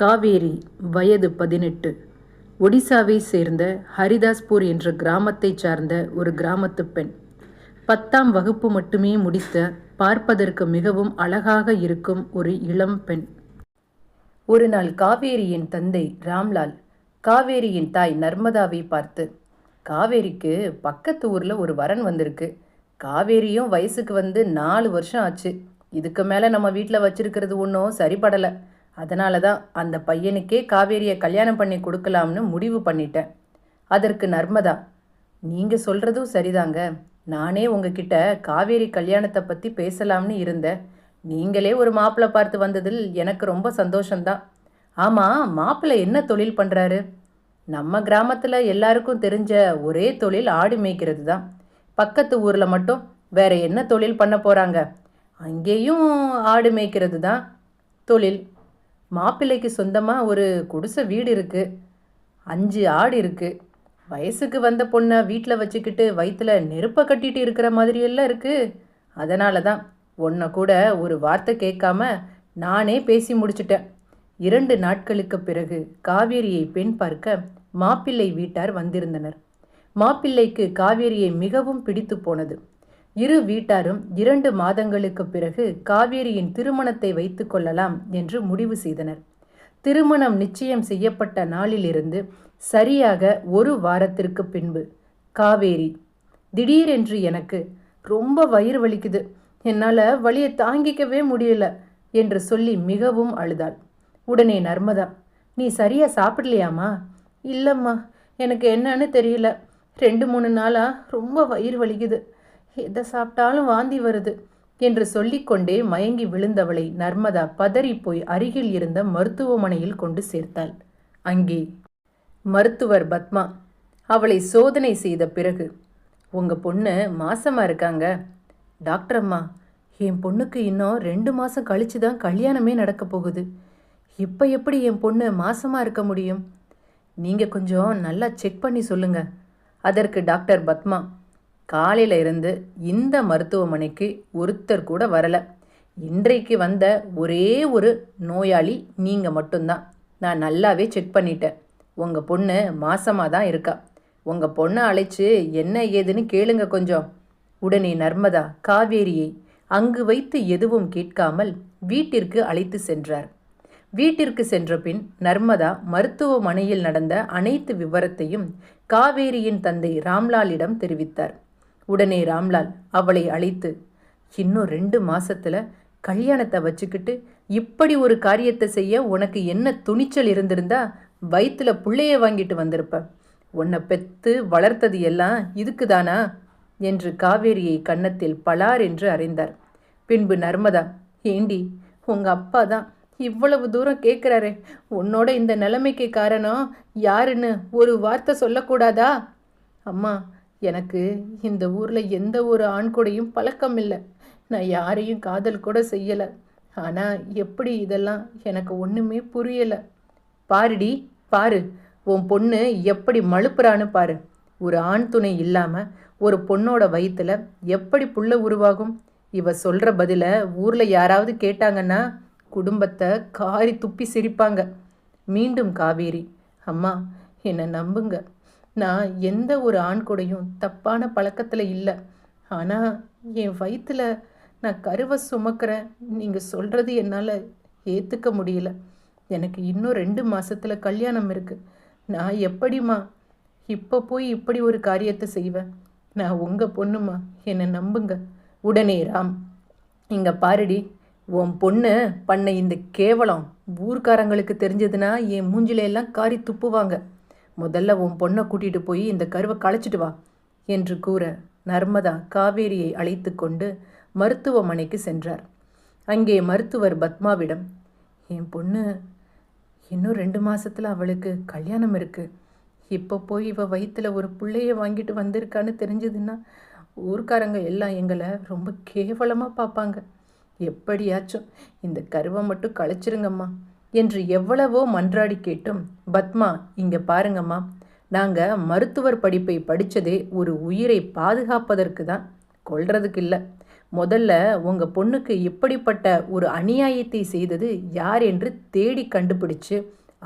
காவேரி வயது பதினெட்டு. ஒடிசாவை சேர்ந்த ஹரிதாஸ்பூர் என்ற கிராமத்தைச் சார்ந்த ஒரு கிராமத்து பெண். பத்தாம் வகுப்பு மட்டுமே முடித்த பார்ப்பதற்கு மிகவும் அழகாக இருக்கும் ஒரு இளம் பெண். ஒரு நாள் காவேரியின் தந்தை ராம்லால் காவேரியின் தாய் நர்மதாவை பார்த்து காவேரிக்கு பக்கத்து ஊரில் ஒரு வரன் வந்திருக்கு. காவேரியும் வயசுக்கு வந்து நாலு வருஷம் ஆச்சு. இதுக்கு மேலே நம்ம வீட்டில் வச்சிருக்கிறது ஒன்றும் சரிப்படலை. அதனால தான் அந்த பையனுக்கே காவேரியை கல்யாணம் பண்ணி கொடுக்கலாம்னு முடிவு பண்ணிட்டேன். அதற்கு நர்மதா நீங்கள் சொல்கிறதும் சரிதாங்க. நானே உங்ககிட்ட காவேரி கல்யாணத்தை பற்றி பேசலாம்னு இருந்தேன். நீங்களே ஒரு மாப்பிள்ளை பார்த்து வந்ததில் எனக்கு ரொம்ப சந்தோஷம்தான். ஆமாம் மாப்பிள்ளை என்ன தொழில் பண்ணுறாரு நம்ம கிராமத்தில் எல்லாருக்கும் தெரிஞ்ச ஒரே தொழில் ஆடு மேய்க்கிறது தான் பக்கத்து ஊரில் மட்டும் வேற என்ன தொழில் பண்ண போகிறாங்க அங்கேயும் ஆடு மேய்க்கிறது தான் தொழில். மாப்பிள்ளைக்கு சொந்தமாக ஒரு குடிசை வீடு இருக்குது அஞ்சு ஆடு இருக்குது வயசுக்கு வந்த பொண்ணை வீட்டில் வச்சுக்கிட்டு வயிற்றுல நெருப்பை கட்டிட்டு இருக்கிற மாதிரியெல்லாம் இருக்குது அதனால தான் உன்னை கூட ஒரு வார்த்தை கேட்காம நானே பேசி முடிச்சிட்டேன். இரண்டு நாட்களுக்கு பிறகு காவேரியை பெண் பார்க்க மாப்பிள்ளை வீட்டார் வந்திருந்தனர். மாப்பிள்ளைக்கு காவேரியை மிகவும் பிடித்து போனது. இரு வீட்டாரும் இரண்டு மாதங்களுக்கு பிறகு காவேரியின் திருமணத்தை வைத்துக் கொள்ளலாம் என்று முடிவு செய்தனர். திருமணம் நிச்சயம் செய்யப்பட்ட நாளிலிருந்து சரியாக ஒரு வாரத்திற்கு பின்பு காவேரி திடீரென்று எனக்கு ரொம்ப வயிறு வலிக்குது. என்னால் வலியை தாங்கிக்கவே முடியல என்று சொல்லி மிகவும் அழுதாள். உடனே நர்மதா நீ சரியா சாப்பிடலையாம்மா இல்லைம்மா எனக்கு என்னன்னு தெரியல. ரெண்டு மூணு நாளாக ரொம்ப வயிறு வலிக்குது. எதை சாப்பிட்டாலும் வாந்தி வருது என்று சொல்லிக்கொண்டே மயங்கி விழுந்தவளை நர்மதா பதறி போய் அருகில் இருந்த மருத்துவமனையில் கொண்டு சேர்த்தாள். அங்கே மருத்துவர் பத்மா அவளை சோதனை செய்த பிறகு உங்கள் பொண்ணு மாசமா இருக்காங்க. டாக்டர் அம்மா என் பொண்ணுக்கு இன்னும் ரெண்டு மாதம் கழிச்சு தான் கல்யாணமே நடக்க போகுது. இப்போ எப்படி என் பொண்ணு மாசமா இருக்க முடியும்? நீங்கள் கொஞ்சம் நல்லா செக் பண்ணி சொல்லுங்க. அதற்கு டாக்டர் பத்மா காலையில் இருந்து இந்த மருத்துவமனைக்கு ஒருத்தர் கூட வரலை. இன்றைக்கு வந்த ஒரே ஒரு நோயாளி நீங்கள் மட்டும்தான். நான் நல்லாவே செக் பண்ணிட்டேன். உங்கள் பொண்ணு மாசமாக தான் இருக்கா. உங்கள் பொண்ணை அழைச்சு என்ன ஏதுன்னு கேளுங்க கொஞ்சம். உடனே நர்மதா காவேரியை அங்கு வைத்து எதுவும் கேட்காமல் வீட்டிற்கு அழைத்து சென்றார். வீட்டிற்கு சென்ற பின் நர்மதா மருத்துவமனையில் நடந்த அனைத்து விவரத்தையும் காவேரியின் தந்தை ராம்லாலிடம் தெரிவித்தார். உடனே ராம்லால் அவளை அழைத்து இன்னும் ரெண்டு மாசத்துல கல்யாணத்தை வச்சுக்கிட்டு இப்படி ஒரு காரியத்தை செய்ய உனக்கு என்ன துணிச்சல் இருந்திருந்தா வயிற்றுல புள்ளைய வாங்கிட்டு வந்திருப்ப. உன்னை பெத்து வளர்த்தது எல்லாம் இதுக்குதானா? என்று காவேரியை கன்னத்தில் பலார் என்று அறைந்தார். பின்பு நர்மதா ஏண்டி உங்க அப்பா தான் இவ்வளவு தூரம் கேட்குறாரே உன்னோட இந்த நிலைமைக்கு காரணம் யாருன்னு ஒரு வார்த்தை சொல்லக்கூடாதா? அம்மா எனக்கு இந்த ஊரில் எந்த ஒரு ஆண் கூடையும் பழக்கம் இல்லை. நான் யாரையும் காதல் கூட செய்யலை. ஆனால் எப்படி இதெல்லாம் எனக்கு ஒன்றுமே புரியலை. பாருடி பாரு. உன் பொண்ணு எப்படி மழுப்புறான்னு பாரு. ஒரு ஆண் துணை இல்லாமல் ஒரு பொண்ணோட வயிற்றுல எப்படி புள்ள உருவாகும்? இவ சொல்கிற பதிலை ஊரில் யாராவது கேட்டாங்கன்னா குடும்பத்தை காரி துப்பி சிரிப்பாங்க. மீண்டும் காவேரி அம்மா என்னை நம்புங்க. நான் எந்த ஒரு ஆண் கூடையும் தப்பான பழக்கத்தில் இல்லை. ஆனால் என் வயிற்றில் நான் கருவை சுமக்கிறேன். நீங்கள் சொல்கிறது என்னால் ஏற்றுக்க முடியல. எனக்கு இன்னும் ரெண்டு மாதத்தில் கல்யாணம் இருக்குது நான் எப்படிம்மா இப்போ போய் இப்படி ஒரு காரியத்தை செய்வேன்? நான் உங்கள் பொண்ணுமா என்னை நம்புங்க. உடனே ராம் இங்கே பாருடி. உன் பொண்ணு பண்ண இந்த கேவலம் ஊர்க்காரங்களுக்கு தெரிஞ்சதுன்னா என் மூஞ்சில எல்லாம் காரி துப்புவாங்க. முதல்ல உன் பொண்ணை கூட்டிட்டு போய் இந்த கருவை களைச்சிட்டு வா என்று கூற நர்மதா காவேரியை அழைத்து கொண்டு மருத்துவமனைக்கு சென்றார். அங்கே மருத்துவர் பத்மாவிடம் என் பொண்ணு இன்னும் ரெண்டு மாசத்துல அவளுக்கு கல்யாணம் இருக்கு. இப்போ போய் இவ வயிற்றுல ஒரு பிள்ளைய வாங்கிட்டு வந்திருக்கான்னு தெரிஞ்சதுன்னா ஊர்க்காரங்க எல்லாம் எங்களை ரொம்ப கேவலமாக பார்ப்பாங்க எப்படியாச்சும் இந்த கருவை மட்டும் களைச்சிருங்கம்மா. என்று எவ்வளவோ மன்றாடி கேட்டும். பத்மா இங்க பாருங்கம்மா. நாங்க மருத்துவர் படிப்பை படித்ததே ஒரு உயிரை பாதுகாப்பதற்கு தான் கொள்றதுக்கு இல்லை. முதல்ல உங்கள் பொண்ணுக்கு இப்படிப்பட்ட ஒரு அநியாயத்தை செய்தது யார் என்று தேடி கண்டுபிடிச்சு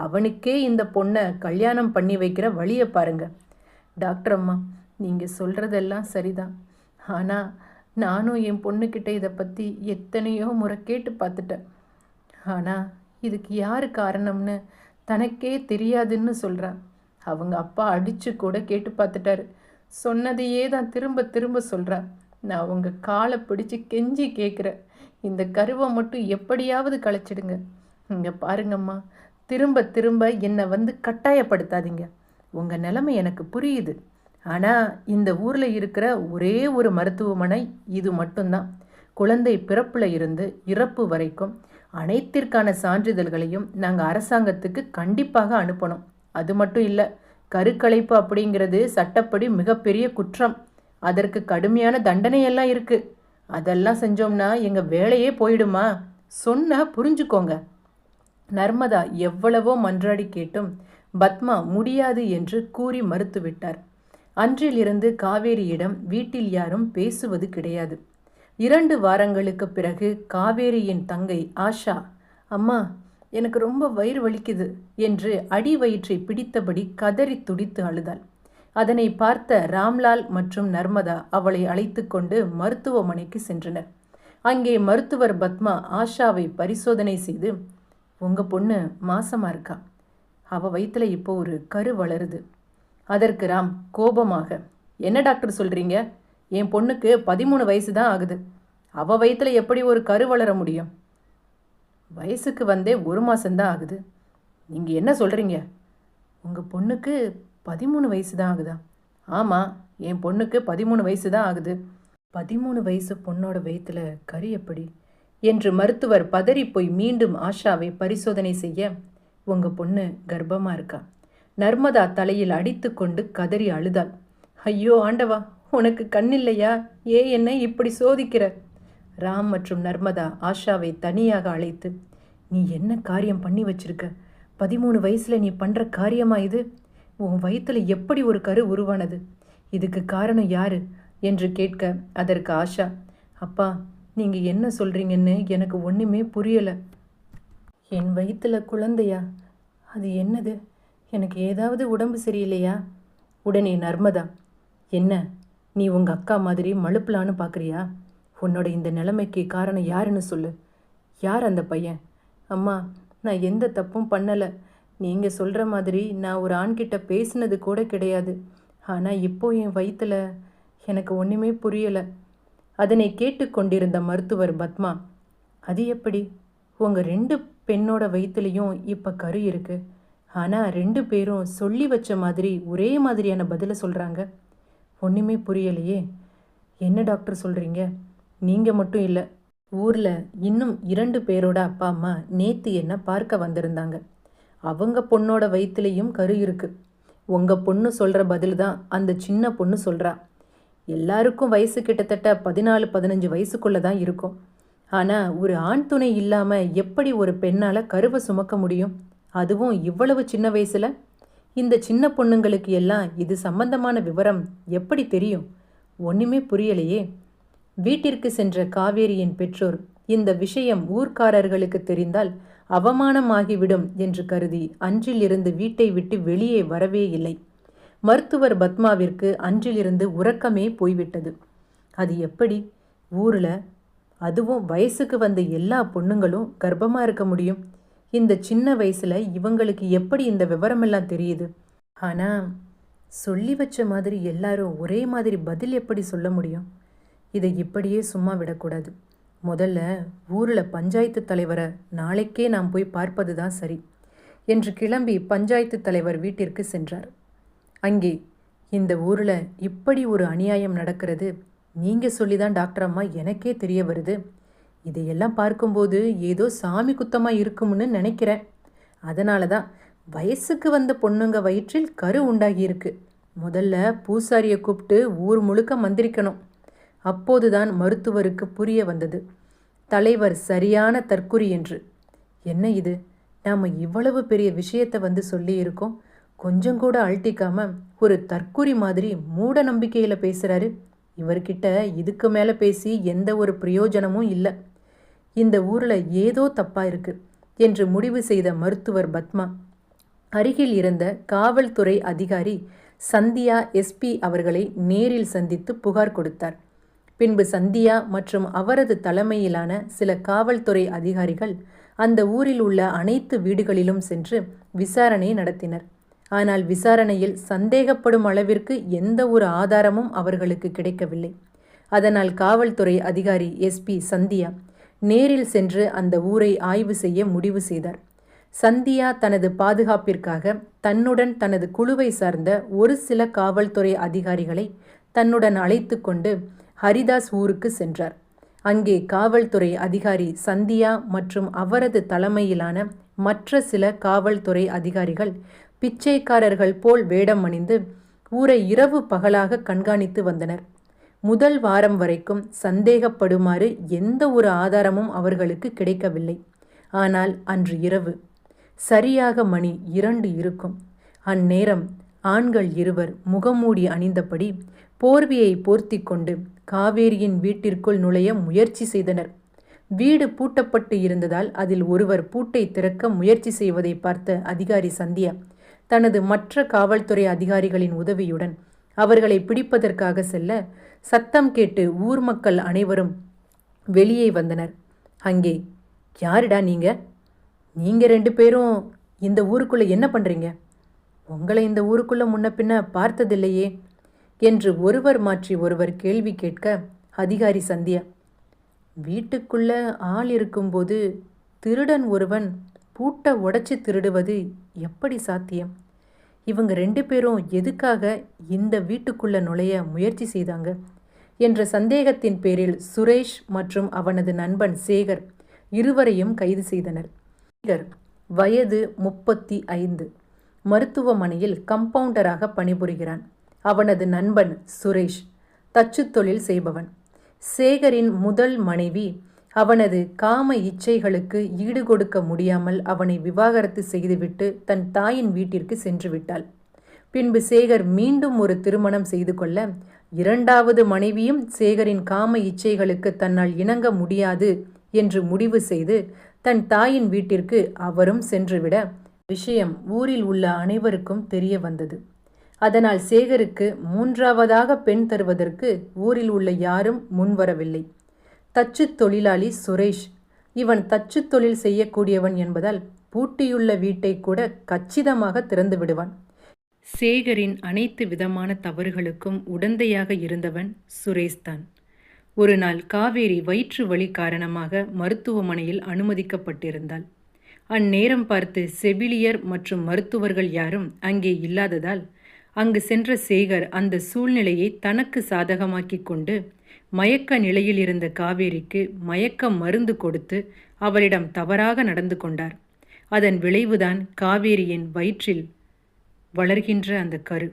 அவனுக்கே இந்த பொண்ணை கல்யாணம் பண்ணி வைக்கிற வழியை பாருங்க. டாக்டர் அம்மா நீங்கள் சொல்கிறதெல்லாம் சரிதான். ஆனால் நானும் என் பொண்ணுக்கிட்ட இதை பற்றி எத்தனையோ முறை கேட்டு பார்த்துட்டேன். ஆனால் இதுக்கு யார் காரணம்னு தனக்கே தெரியாதுன்னு சொல்கிறான் அவங்க அப்பா அடித்து கூட கேட்டு பார்த்துட்டாரு. சொன்னதையே தான் திரும்ப திரும்ப சொல்கிறா நான் உங்கள் காலை பிடிச்சி கெஞ்சி கேட்குறேன் இந்த கருவை மட்டும் எப்படியாவது களைச்சிடுங்க இங்கே பாருங்கம்மா திரும்ப திரும்ப என்னை வந்து கட்டாயப்படுத்தாதீங்க. உங்கள் நிலைமை எனக்கு புரியுது. ஆனால் இந்த ஊரில் இருக்கிற ஒரே ஒரு மருத்துவமனை இது மட்டும்தான். குழந்தை பிறப்பில் இருந்து இறப்பு வரைக்கும் அனைத்திற்கான சான்றிதழ்களையும் நாங்கள் அரசாங்கத்துக்கு கண்டிப்பாக அனுப்பணும். அது மட்டும் இல்லை கருக்கலைப்பு அப்படிங்கிறது சட்டப்படி மிகப்பெரிய குற்றம். அதற்கு கடுமையான தண்டனையெல்லாம் இருக்குது அதெல்லாம் செஞ்சோம்னா எங்கள் வேலையே போயிடுமா? சொன்ன புரிஞ்சுக்கோங்க. நர்மதா எவ்வளவோ மன்றாடி கேட்டும் பத்மா முடியாது என்று கூறி மறுத்துவிட்டார். அன்றிலிருந்து காவேரியிடம் வீட்டில் யாரும் பேசுவது கிடையாது. இரண்டு வாரங்களுக்கு பிறகு காவேரியின் தங்கை ஆஷா அம்மா எனக்கு ரொம்ப வயிறு வலிக்குது என்று அடி வயிற்றை பிடித்தபடி கதறி துடித்து அழுதாள். அதனை பார்த்த ராம்லால் மற்றும் நர்மதா அவளை அழைத்து கொண்டு மருத்துவமனைக்கு சென்றனர். அங்கே மருத்துவர் பத்மா ஆஷாவை பரிசோதனை செய்து உங்கள் பொண்ணு மாசமா இருக்கா? அவள் வயிற்றுல இப்போ ஒரு கரு வளருது. அதற்கு ராம் கோபமாக என்ன டாக்டர் சொல்கிறீங்க என் பொண்ணுக்கு பதிமூணு வயசு தான் ஆகுது. அவள் வயிற்றுல எப்படி ஒரு கரு வளர முடியும்? வயசுக்கு வந்தே ஒரு மாதம்தான் ஆகுது. நீங்கள் என்ன சொல்கிறீங்க உங்கள் பொண்ணுக்கு பதிமூணு வயசு தான் ஆகுதா? ஆமாம் என் பொண்ணுக்கு பதிமூணு வயசு தான் ஆகுது. பதிமூணு வயசு பொண்ணோட வயிற்றுல கரு எப்படி? என்று மருத்துவர் பதறி போய் மீண்டும் ஆஷாவை பரிசோதனை செய்ய உங்கள் பொண்ணு கர்ப்பமாக இருக்கா? நர்மதா தலையில் அடித்து கொண்டு கதறி அழுதாள். ஐயோ ஆண்டவா உனக்கு கண்ணில்லையா? ஏ என்னை இப்படி சோதிக்கிற? ராம் மற்றும் நர்மதா ஆஷாவை தனியாக அழைத்து நீ என்ன காரியம் பண்ணி வச்சிருக்க? பதிமூணு வயசுல நீ பண்ற காரியமா இது? உன் வயிற்றுல எப்படி ஒரு கரு உருவானது? இதுக்கு காரணம் யாரு? என்று கேட்க அதற்கு ஆஷா அப்பா நீங்கள் என்ன சொல்கிறீங்கன்னு எனக்கு ஒன்றுமே புரியலை. என் வயிற்றுல குழந்தையா? அது என்னது? எனக்கு ஏதாவது உடம்பு சரியில்லையா? உடனே நர்மதா என்ன? நீ உங்கள் அக்கா மாதிரி மழுப்பலான்னு பார்க்குறியா உன்னோட இந்த நிலைமைக்கு காரணம் யாருன்னு சொல்லு. யார் அந்த பையன்? அம்மா நான் எந்த தப்பும் பண்ணலை. நீங்கள் சொல்கிற மாதிரி நான் ஒரு ஆண்கிட்ட பேசினது கூட கிடையாது. ஆனால் இப்போ என் வயிற்றில் எனக்கு ஒன்றுமே புரியலை. அதனை கேட்டுக்கொண்டிருந்த மருத்துவர் பத்மா அது எப்படி? உங்கள் ரெண்டு பெண்ணோட வயிற்றுலையும் இப்போ கரு இருக்கு. ஆனால் ரெண்டு பேரும் சொல்லி வச்ச மாதிரி ஒரே மாதிரியான பதிலை சொல்கிறாங்க ஒன்றுமே புரியலையே. என்ன டாக்டர் சொல்கிறீங்க நீங்கள் மட்டும் இல்லை. ஊரில் இன்னும் இரண்டு பேரோட அப்பா அம்மா நேத்து என்ன பார்க்க வந்திருந்தாங்க. அவங்க பொண்ணோட வயிற்றுலேயும் கரு இருக்குது உங்கள் பொண்ணு சொல்கிற பதில் தான் அந்த சின்ன பொண்ணு சொல்கிறா எல்லாருக்கும் வயசு கிட்டத்தட்ட பதினாலு பதினஞ்சு வயசுக்குள்ளே தான் இருக்கும். ஆனால் ஒரு ஆண் துணை இல்லாமல் எப்படி ஒரு பெண்ணால் கருவை சுமக்க முடியும்? அதுவும் இவ்வளவு சின்ன வயசில்? இந்த சின்ன பொண்ணுங்களுக்கு எல்லாம் இது சம்பந்தமான விவரம் எப்படி தெரியும்? ஒன்றுமே புரியலையே. வீட்டிற்கு சென்ற காவேரியின் பெற்றோர் இந்த விஷயம் ஊர்க்காரர்களுக்கு தெரிந்தால் அவமானமாகிவிடும் என்று கருதி அன்றிலிருந்து வீட்டை விட்டு வெளியே வரவே இல்லை. மருத்துவர் பத்மாவிற்கு அன்றிலிருந்து உறக்கமே போய்விட்டது. அது எப்படி? ஊரில்? அதுவும் வயசுக்கு வந்த எல்லா பொண்ணுங்களும் கர்ப்பமாக இருக்க முடியும்? இந்த சின்ன வயசில் இவங்களுக்கு எப்படி இந்த விவரமெல்லாம் தெரியுது? ஆனால் சொல்லி வச்ச மாதிரி எல்லாரும் ஒரே மாதிரி பதில் எப்படி சொல்ல முடியும்? இதை இப்படியே சும்மா விடக்கூடாது. முதல்ல ஊரில் பஞ்சாயத்து தலைவரை நாளைக்கே நாம் போய் பார்ப்பது தான் சரி என்று கிளம்பி பஞ்சாயத்து தலைவர் வீட்டிற்கு சென்றார். அங்கே இந்த ஊரில் இப்படி ஒரு அநியாயம் நடக்கிறது நீங்கள் சொல்லி தான் டாக்டர் அம்மா எனக்கே தெரிய வருது இதையெல்லாம் பார்க்கும்போது ஏதோ சாமி குத்தமாக இருக்கும்னு நினைக்கிறேன். அதனால தான் வயசுக்கு வந்த பொண்ணுங்க வயிற்றில் கரு உண்டாகியிருக்கு. முதல்ல பூசாரியை கூப்பிட்டு ஊர் முழுக்க மந்திரிக்கணும். அப்போதுதான் மருத்துவருக்கு புரிய வந்தது. தலைவர் சரியான தற்குறி என்று. என்ன இது? நாம் இவ்வளவு பெரிய விஷயத்தை வந்து சொல்லியிருக்கோம். கொஞ்சம் கூட அழட்டிக்காம ஒரு தற்குறி மாதிரி மூட நம்பிக்கையில் பேசுகிறாரு இவர்கிட்ட இதுக்கு மேலே பேசி எந்த ஒரு பிரயோஜனமும் இல்லை. இந்த ஊரில் ஏதோ தப்பா இருக்கு என்று முடிவு செய்த மருத்துவர் பத்மா அருகில் இருந்த காவல்துறை அதிகாரி சந்தியா எஸ்பி அவர்களை நேரில் சந்தித்து புகார் கொடுத்தார். பின்பு சந்தியா மற்றும் அவரது தலைமையிலான சில காவல்துறை அதிகாரிகள் அந்த ஊரில் உள்ள அனைத்து வீடுகளிலும் சென்று விசாரணை நடத்தினர். ஆனால் விசாரணையில் சந்தேகப்படும் அளவிற்கு எந்த ஒரு ஆதாரமும் அவர்களுக்கு கிடைக்கவில்லை. அதனால் காவல்துறை அதிகாரி எஸ்பி சந்தியா நேரில் சென்று அந்த ஊரை ஆய்வு செய்ய முடிவு செய்தார். சந்தியா தனது பாதுகாப்பிற்காக தன்னுடன் தனது குழுவை சார்ந்த ஒரு சில காவல்துறை அதிகாரிகளை தன்னுடன் அழைத்து கொண்டு ஹரிதாஸ் ஊருக்கு சென்றார். அங்கே காவல்துறை அதிகாரி சந்தியா மற்றும் அவரது தலைமையிலான மற்ற சில காவல்துறை அதிகாரிகள் பிச்சைக்காரர்கள் போல் வேடம் அணிந்து ஊரை இரவு பகலாக கண்காணித்து வந்தனர். முதல் வாரம் வரைக்கும் சந்தேகப்படுமாறு எந்த ஒரு ஆதாரமும் அவர்களுக்கு கிடைக்கவில்லை. ஆனால் அன்று இரவு சரியாக மணி இரண்டு இருக்கும். அந்நேரம் ஆண்கள் இருவர் முகமூடி அணிந்தபடி போர்வியை போர்த்தி கொண்டு காவேரியின் வீட்டிற்குள் நுழைய முயற்சி செய்தனர். வீடு பூட்டப்பட்டு இருந்ததால் அதில் ஒருவர் பூட்டை திறக்க முயற்சி செய்வதை பார்த்த அதிகாரி சந்தியா தனது மற்ற காவல்துறை அதிகாரிகளின் உதவியுடன் அவர்களை பிடிப்பதற்காக செல்ல சத்தம் கேட்டு ஊர் மக்கள் அனைவரும் வெளியே வந்தனர். அங்கே யாருடா நீங்க? நீங்க ரெண்டு பேரும் இந்த ஊருக்குள்ள என்ன பண்றீங்க? உங்களை இந்த ஊருக்குள்ள முன்ன பின்ன பார்த்ததில்லையே என்று ஒருவர் மாற்றி ஒருவர் கேள்வி கேட்க அதிகாரி சந்தியா வீட்டுக்குள்ள ஆள் இருக்கும்போது திருடன் ஒருவன் பூட்டை உடைச்சி திருடுவது எப்படி சாத்தியம்? இவங்க ரெண்டு பேரும் எதுக்காக இந்த வீட்டுக்குள்ளே நுழைய முயற்சி செய்தாங்க? என்ற சந்தேகத்தின் பேரில் சுரேஷ் மற்றும் அவனது நண்பன் சேகர் இருவரையும் கைது செய்தனர். சேகர் வயது முப்பத்தி ஐந்து. மருத்துவமனையில் கம்பவுண்டராக பணிபுரிகிறான். அவனது நண்பன் சுரேஷ் தச்சு தொழில் செய்பவன். சேகரின் முதல் மனைவி அவனது காம இச்சைகளுக்கு ஈடுகொடுக்க முடியாமல் அவனை விவாகரத்து செய்துவிட்டு தன் தாயின் வீட்டிற்கு சென்று விட்டாள் பின்பு சேகர் மீண்டும் ஒரு திருமணம் செய்து கொள்ள இரண்டாவது மனைவியும் சேகரின் காம இச்சைகளுக்கு தன்னால் இணங்க முடியாது என்று முடிவு செய்து தன் தாயின் வீட்டிற்கு அவரும் சென்றுவிட விஷயம் ஊரில் உள்ள அனைவருக்கும் தெரிய வந்தது. அதனால் சேகருக்கு மூன்றாவதாக பெண் தருவதற்கு ஊரில் உள்ள யாரும் முன்வரவில்லை. தச்சு தொழிலாளி சுரேஷ். இவன் தச்சு தொழில் செய்யக்கூடியவன் என்பதால் பூட்டியுள்ள வீட்டை கூட கச்சிதமாக திறந்து விடுவான். சேகரின் அனைத்து விதமான தவறுகளுக்கும் உடந்தையாக இருந்தவன் சுரேஷ் தான். ஒரு நாள் காவேரி வயிற்று வலி காரணமாக மருத்துவமனையில் அனுமதிக்கப்பட்டிருந்தாள். அந்நேரம் பார்த்து செவிலியர் மற்றும் மருத்துவர்கள் யாரும் அங்கே இல்லாததால் அங்கு சென்ற சேகர் அந்த சூழ்நிலையை தனக்கு சாதகமாக்கிக் கொண்டு மயக்க நிலையில் இருந்த காவேரிக்கு மயக்க மருந்து கொடுத்து அவளிடம் தவறாக நடந்து கொண்டார். அதன் விளைவுதான் காவேரியின் வயிற்றில் வளர்கின்ற அந்த கரு.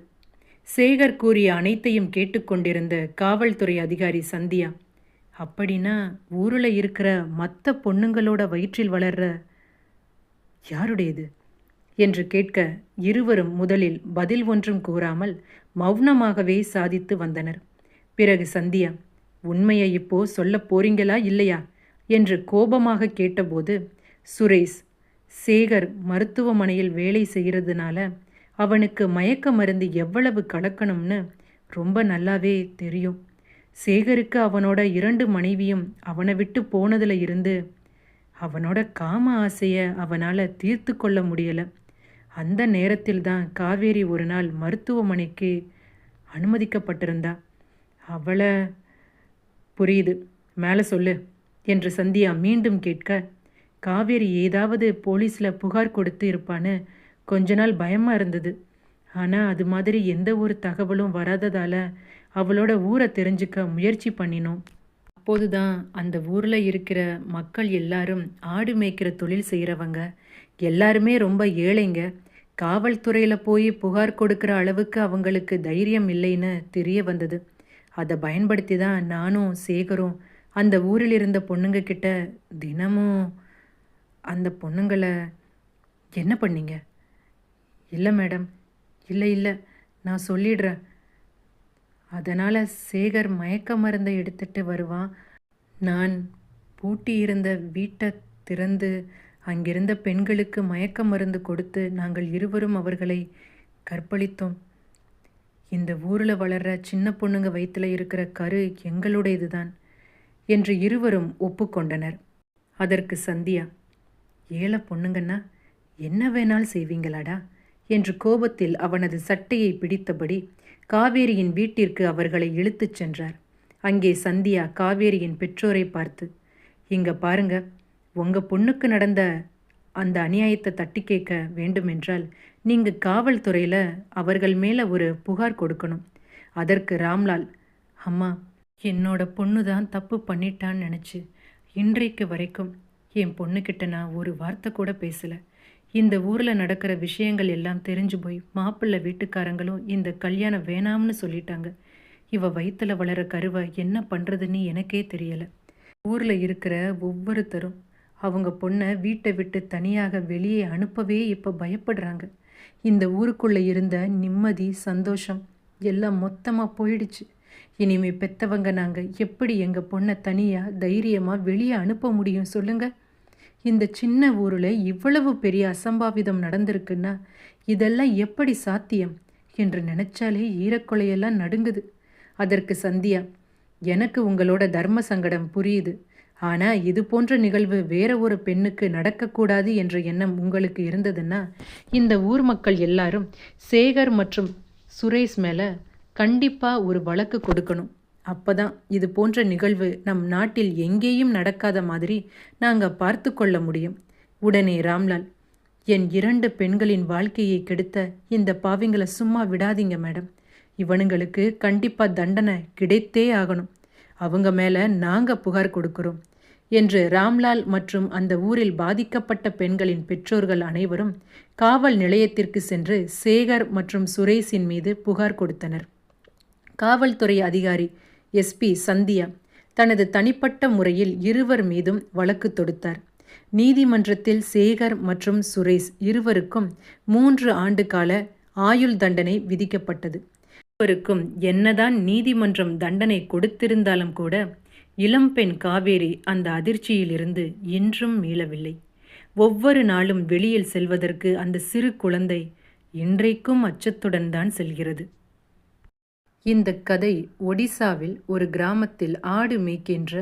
சேகர் கூறிய அனைத்தையும் கேட்டுக்கொண்டிருந்த காவல்துறை அதிகாரி சந்தியா அப்படின்னா ஊரில் இருக்கிற மற்ற பொண்ணுங்களோட வயிற்றில் வளர்ற யாருடையது? என்று கேட்க இருவரும் முதலில் பதில் ஒன்றும் கூறாமல் மௌனமாகவே சாதித்து வந்தனர். பிறகு சந்தியா உண்மையை இப்போ சொல்லப் போறீங்களா இல்லையா? என்று கோபமாக கேட்டபோது சுரேஷ் சேகர் மருத்துவமனையில் வேலை செய்கிறதுனால அவனுக்கு மயக்க மருந்து எவ்வளவு கலக்கணும்னு ரொம்ப நல்லாவே தெரியும். சேகருக்கு அவனோட இரண்டு மனைவியும் அவனை விட்டு போனதில் இருந்து அவனோட காம ஆசையை அவனால் தீர்த்து கொள்ள முடியலை. அந்த நேரத்தில் தான் காவேரி ஒரு நாள் மருத்துவமனைக்கு அனுமதிக்கப்பட்டிருந்தா. அவளை புரியுது. மேலே சொல்லு என்று சந்தியா மீண்டும் கேட்க காவேரி ஏதாவது போலீஸில் புகார் கொடுத்து இருப்பான்னு கொஞ்ச நாள் பயமாக இருந்தது. ஆனால் அது மாதிரி எந்த ஒரு தகவலும் வராததால் அவளோட ஊரை தெரிஞ்சுக்க முயற்சி பண்ணினோம். அப்போது தான் அந்த ஊரில் இருக்கிற மக்கள் எல்லாரும் ஆடு மேய்க்கிற தொழில் செய்கிறவங்க எல்லாருமே ரொம்ப ஏழைங்க. காவல்துறையில் போய் புகார் கொடுக்குற அளவுக்கு அவங்களுக்கு தைரியம் இல்லைன்னு தெரிய வந்தது. அதை பயன்படுத்தி தான் நானும் சேகரும் அந்த ஊரில் இருந்த பொண்ணுங்க கிட்ட தினமும் அந்த பொண்ணுங்களை என்ன பண்ணீங்க? இல்லை மேடம் இல்லை இல்லை நான் சொல்லிடுறேன். அதனால் சேகர் மயக்க மருந்தை எடுத்துட்டு வருவான். நான் பூட்டியிருந்த வீட்டை திறந்து அங்கிருந்த பெண்களுக்கு மயக்க மருந்து கொடுத்து நாங்கள் இருவரும் அவர்களை கற்பழித்தோம். இந்த ஊரில் வளர்ற சின்ன பொண்ணுங்க வயிற்றில் இருக்கிற கரு எங்களுடையது தான் என்று இருவரும் ஒப்புக்கொண்டனர். அதற்கு சந்தியா ஏழை பொண்ணுங்கன்னா என்ன வேணால் செய்வீங்களாடா? என்று கோபத்தில் அவனது சட்டையை பிடித்தபடி காவேரியின் வீட்டிற்கு அவர்களை இழுத்துச் சென்றார். அங்கே சந்தியா காவேரியின் பெற்றோரை பார்த்து இங்க பாருங்க உங்க பொண்ணுக்கு நடந்த அந்த அநியாயத்தை தட்டி கேட்க வேண்டுமென்றால் நீங்கள் காவல்துறையில் அவர்கள் மேலே ஒரு புகார் கொடுக்கணும். அதற்கு ராம்லால் அம்மா என்னோட பொண்ணு தான் தப்பு பண்ணிட்டான்னு நினச்சி இன்றைக்கு வரைக்கும் என் பொண்ணுக்கிட்ட நான் ஒரு வார்த்தை கூட பேசலை. இந்த ஊரில் நடக்கிற விஷயங்கள் எல்லாம் தெரிஞ்சு போய் மாப்பிள்ளை வீட்டுக்காரங்களும் இந்த கல்யாணம் வேணாம்னு சொல்லிட்டாங்க. இவ வயிற்றுல வளர கருவை என்ன பண்ணுறதுன்னு எனக்கே தெரியலை. ஊரில் இருக்கிற ஒவ்வொருத்தரும் அவங்க பொண்ணை வீட்டை விட்டு தனியாக வெளியே அனுப்பவே இப்போ பயப்படுறாங்க. இந்த ஊருக்குள்ளே இருந்த நிம்மதி சந்தோஷம் எல்லாம் மொத்தமாக போயிடுச்சு. இனிமே பெத்தவங்க நாங்கள் எப்படி எங்கள் பொண்ணை தனியாக தைரியமாக வெளியே அனுப்ப முடியும் சொல்லுங்கள் இந்த சின்ன ஊரில் இவ்வளவு பெரிய அசம்பாவிதம் நடந்திருக்குன்னா இதெல்லாம் எப்படி சாத்தியம் என்று நினைச்சாலே ஈரக்கொலையெல்லாம் நடுங்குது. அதற்கு சந்தியா எனக்கு உங்களோட தர்ம சங்கடம் புரியுது. ஆனா இது போன்ற நிகழ்வு வேற ஒரு பெண்ணுக்கு நடக்கக்கூடாது என்ற எண்ணம் உங்களுக்கு இருந்ததுன்னா இந்த ஊர் மக்கள் எல்லாரும் சேகர் மற்றும் சுரேஷ் மேல கண்டிப்பா ஒரு வழக்கு கொடுக்கணும். அப்பதான் இது போன்ற நிகழ்வு நம் நாட்டில் எங்கேயும் நடக்காத மாதிரி நாங்க பார்த்து கொள்ள முடியும். உடனே ராம்லால் என் இரண்டு பெண்களின் வாழ்க்கையை கெடுத்த இந்த பாவிங்களை சும்மா விடாதீங்க மேடம். இவனுங்களுக்கு கண்டிப்பா தண்டனை கிடைத்தே ஆகணும். அவங்க மேல நாங்க புகார் கொடுக்கிறோம். என்று ராம்லால் மற்றும் அந்த ஊரில் பாதிக்கப்பட்ட பெண்களின் பெற்றோர்கள் அனைவரும் காவல் நிலையத்திற்கு சென்று சேகர் மற்றும் சுரேஷின் மீது புகார் கொடுத்தனர். காவல்துறை அதிகாரி எஸ்பி சந்தியா தனது தனிப்பட்ட முறையில் இருவர் மீதும் வழக்கு தொடுத்தார். நீதிமன்றத்தில் சேகர் மற்றும் சுரேஷ் இருவருக்கும் மூன்று ஆண்டு கால ஆயுள் தண்டனை விதிக்கப்பட்டது. இருவருக்கும் என்னதான் நீதிமன்றம் தண்டனை கொடுத்திருந்தாலும் கூட இளம்பெண் காவேரி அந்த அதிர்ச்சியிலிருந்து இன்றும் மீளவில்லை. ஒவ்வொரு நாளும் வெளியில் செல்வதற்கு அந்த சிறு குழந்தை இன்றைக்கும் அச்சத்துடன் தான் செல்கிறது. இந்த கதை ஒடிசாவில் ஒரு கிராமத்தில் ஆடு மேய்க்கின்ற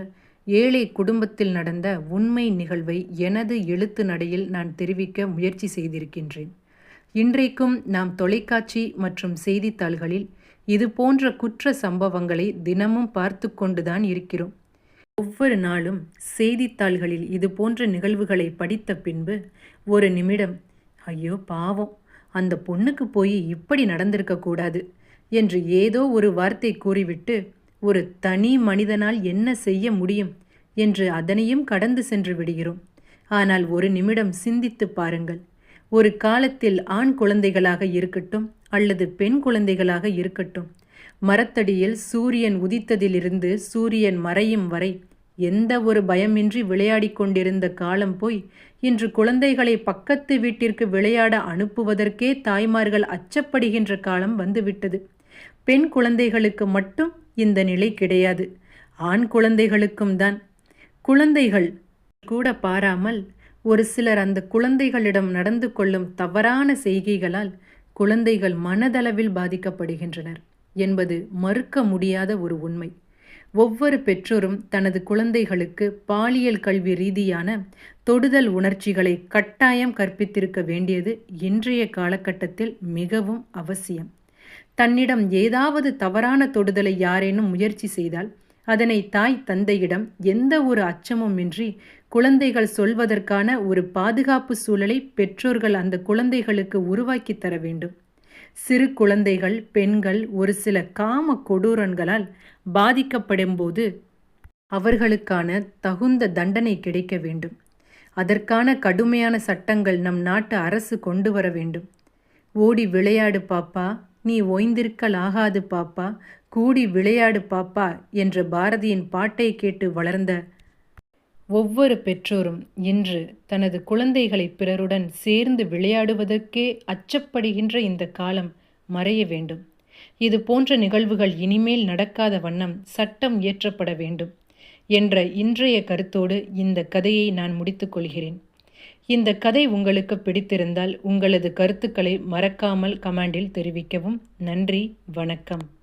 ஏழை குடும்பத்தில் நடந்த உண்மை நிகழ்வை எனது எழுத்து நடையில் நான் தெரிவிக்க முயற்சி செய்திருக்கின்றேன். இன்றைக்கும் நாம் தொலைக்காட்சி மற்றும் செய்தித்தாள்களில் இது போன்ற குற்ற சம்பவங்களை தினமும் பார்த்து கொண்டுதான் இருக்கிறோம். ஒவ்வொரு நாளும் செய்தித்தாள்களில் இது போன்ற நிகழ்வுகளை படித்த பின்பு ஒரு நிமிடம் ஐயோ பாவம்! அந்த பொண்ணுக்கு போய் இப்படி நடந்திருக்கக்கூடாது என்று ஏதோ ஒரு வார்த்தை கூறிவிட்டு ஒரு தனி மனிதனால் என்ன செய்ய முடியும்? என்று அதனையும் கடந்து சென்று விடுகிறோம். ஆனால் ஒரு நிமிடம் சிந்தித்து பாருங்கள். ஒரு காலத்தில் ஆண் குழந்தைகளாக இருக்கட்டும் அல்லது பெண் குழந்தைகளாக இருக்கட்டும் மரத்தடியில் சூரியன் உதித்ததிலிருந்து சூரியன் மறையும் வரை எந்த ஒரு பயமின்றி விளையாடிக் கொண்டிருந்த காலம் போய் இன்று குழந்தைகளை பக்கத்து வீட்டிற்கு விளையாட அனுப்புவதற்கே தாய்மார்கள் அச்சப்படுகின்ற காலம் வந்துவிட்டது. பெண் குழந்தைகளுக்கு மட்டும் இந்த நிலை கிடையாது. ஆண் குழந்தைகளுக்கும் தான். குழந்தைகள் கூட பாராமல் ஒரு சிலர் அந்த குழந்தைகளிடம் நடந்து கொள்ளும் தவறான செய்கைகளால் குழந்தைகள் மனதளவில் பாதிக்கப்படுகின்றனர். என்பது மறுக்க முடியாத ஒரு உண்மை. ஒவ்வொரு பெற்றோரும் தனது குழந்தைகளுக்கு பாலியல் கல்வி ரீதியான தொடுதல் உணர்ச்சிகளை கட்டாயம் கற்பித்திருக்க வேண்டியது இன்றைய காலகட்டத்தில் மிகவும் அவசியம். தன்னிடம் ஏதாவது தவறான தொடுதலை யாரேனும் முயற்சி செய்தால் அதனை தாய் தந்தையிடம் எந்த ஒரு அச்சமுமின்றி குழந்தைகள் சொல்வதற்கான ஒரு பாதுகாப்பு சூழலை பெற்றோர்கள் அந்த குழந்தைகளுக்கு உருவாக்கி தர வேண்டும். சிறு குழந்தைகள் பெண்கள் ஒரு சில காம கொடூரன்களால் பாதிக்கப்படும் போது அவர்களுக்கான தகுந்த தண்டனை கிடைக்க வேண்டும். அதற்கான கடுமையான சட்டங்கள் நம் நாட்டு அரசு கொண்டு வர வேண்டும். ஓடி விளையாடு பாப்பா நீ ஓய்ந்திருக்கலாகாது பாப்பா கூடி விளையாடு பாப்பா என்ற பாரதியின் பாட்டை கேட்டு வளர்ந்த ஒவ்வொரு பெற்றோரும் இன்று தனது குழந்தைகளை பிறருடன் சேர்ந்து விளையாடுவதற்கே அச்சப்படுகின்ற இந்த காலம் மறைய வேண்டும். இது போன்ற நிகழ்வுகள் இனிமேல் நடக்காத வண்ணம் சட்டம் இயற்றப்பட வேண்டும் என்ற இன்றைய கருத்தோடு இந்த கதையை நான் முடித்துக்கொள்கிறேன் இந்த கதை உங்களுக்கு பிடித்திருந்தால் உங்களது கருத்துக்களை மறக்காமல் கமெண்டில் தெரிவிக்கவும். நன்றி வணக்கம்.